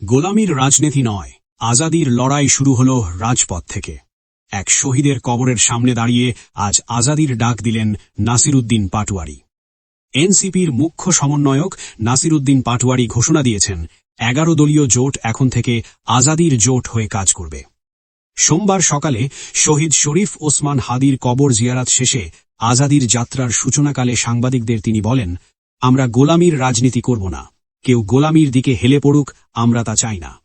গোলামির রাজনীতি নয়। আজাদির লড়াই শুরু হল রাজপথ থেকে। এক শহীদের কবরের সামনে দাঁড়িয়ে আজ আজাদির ডাক দিলেন নাসিরুদ্দিন পাটওয়ারি এনসিপির মুখ্য সমন্বয়ক নাসিরুদ্দিন পাটওয়ারি ঘোষণা দিয়েছেন, এগারো দলীয় জোট এখন থেকে আজাদির জোট হয়ে কাজ করবে। সোমবার সকালে শহীদ শরীফ ওসমান হাদির কবর জিয়ারাত শেষে আজাদির যাত্রার সূচনাকালে সাংবাদিকদের তিনি বলেন, আমরা গোলামির রাজনীতি করব না। কেউ গোলামির দিকে হেলে পড়ুক, আমরা তা চাই না।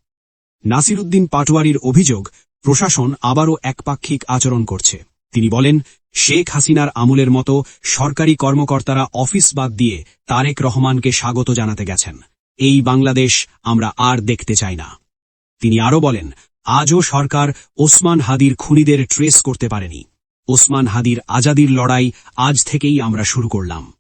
নাসিরুদ্দিন পাটোয়ারির অভিযোগ, প্রশাসন আবারও একপাক্ষিক আচরণ করছে। তিনি বলেন, শেখ হাসিনার আমলের মতো সরকারি কর্মকর্তারা অফিস বাদ দিয়ে তারেক রহমানকে স্বাগত জানাতে গেছেন। এই বাংলাদেশ আমরা আর দেখতে চাই না। তিনি আরও বলেন, আজও সরকার ওসমান হাদির খুনিদের ট্রেস করতে পারেনি। ওসমান হাদির আজাদির লড়াই আজ থেকেই আমরা শুরু করলাম।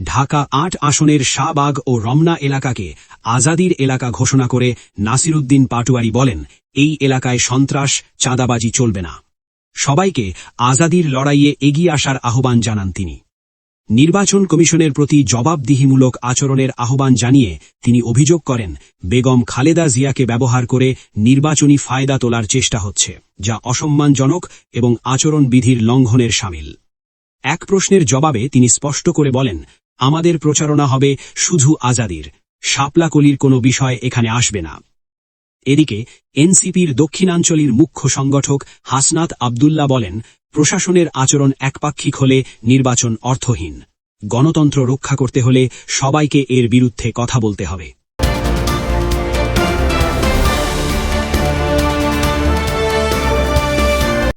ঢাকা আট আসনের শাহবাগ ও রমনা এলাকাকে আজাদির এলাকা ঘোষণা করে নাসিরুদ্দিন পাটুয়ারি বলেন, এই এলাকায় সন্ত্রাস, চাঁদাবাজি চলবে না। সবাইকে আজাদির লড়াইয়ে এগিয়ে আসার আহ্বান জানান তিনি। নির্বাচন কমিশনের প্রতি জবাবদিহিমূলক আচরণের আহ্বান জানিয়ে তিনি অভিযোগ করেন, বেগম খালেদা জিয়াকে ব্যবহার করে নির্বাচনী ফায়দা তোলার চেষ্টা হচ্ছে, যা অসম্মানজনক এবং আচরণবিধির লঙ্ঘনের সামিল। এক প্রশ্নের জবাবে তিনি স্পষ্ট করে বলেন আমাদের প্রচারণা হবে শুধু আজাদির। শাপলাকলির কোনো বিষয় এখানে আসবে না। এদিকে, এনসিপির দক্ষিণাঞ্চলীর মুখ্য সংগঠক হাসনাত আবদুল্লা বলেন, প্রশাসনের আচরণ একপাক্ষিক হলে নির্বাচন অর্থহীন। গণতন্ত্র রক্ষা করতে হলে সবাইকে এর বিরুদ্ধে কথা বলতে হবে।